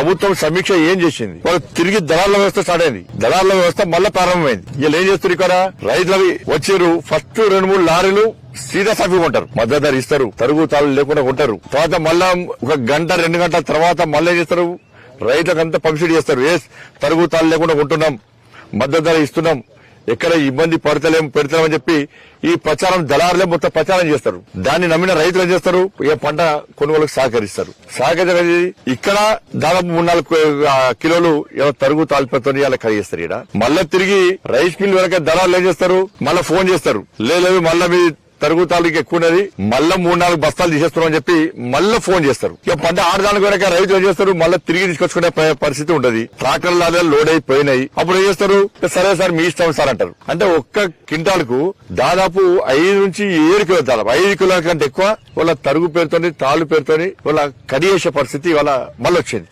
ప్రభుత్వం సమీక్ష ఏం చేసింది? వాళ్ళు తిరిగి దళాల వ్యవస్థ స్టార్ట్ అయింది. దళాల వ్యవస్థ మళ్ళీ ప్రారంభమైంది. వీళ్ళు ఏం చేస్తారు ఇక్కడ? రైతులవి వచ్చారు ఫస్ట్ రెండు మూడు లారీలు సీదా సాఫీ ఉంటారు మద్దతు ధర ఇస్తారు తరుగు తాళ్ళు లేకుండా ఉంటారు తర్వాత మళ్ళా ఒక గంట రెండు గంటల తర్వాత మళ్ళీ ఏం చేస్తారు? రైతులకు అంతా పంపిణీ చేస్తారు. ఏ తరుగు తాళ్ళు లేకుండా ఉంటున్నాం మద్దతు ధర ఇస్తున్నాం. ఎక్కడ ఇబ్బంది పడతలేం పెడతలేమని చెప్పి ఈ ప్రచారం దళారులే మొత్తం ప్రచారం చేస్తారు. దాన్ని నమ్మిన రైతులు ఏం చేస్తారు? ఏ పంట కొనుగోలుకు సహకరిస్తారు. సహకరించేది ఇక్కడ దాదాపు మూడు నాలుగు కిలోలు ఏదో తరుగు తాల్పతో అలా కలిగిస్తారు ఇక్కడ మళ్ళా తిరిగి రైస్ మిల్ వరకే దళారులు ఏం చేస్తారు? మళ్ళా ఫోన్ చేస్తారు. లేదు మళ్ళా మీ తరుగు తాలూకు ఎక్కువ ఉన్నది మళ్ళీ మూడు నాలుగు బస్తాలు తీసేస్తున్నాం అని చెప్పి మళ్ళా ఫోన్ చేస్తారు. ఇక పంట ఆడదానికి వరకు రైతులు ఏం చేస్తారు? మళ్ళీ తిరిగి తీసుకొచ్చుకునే పరిస్థితి ఉంటది ట్రాక్టర్ లాగా లోడ్ అయిపోయినాయి అప్పుడు ఏం చేస్తారు? సరే సార్ మీ ఇష్టం సార్ అంటారు. అంటే ఒక్క క్వింటాల్కు దాదాపు ఐదు నుంచి ఏడు కిలో దాదాపు ఐదు కిలోల కంటే ఎక్కువ వాళ్ళ తరుగు పేరుతోని తాళ్ళు పేరుతోని వాళ్ళ కడియేసే పరిస్థితి వాళ్ళ మళ్ళీ వచ్చింది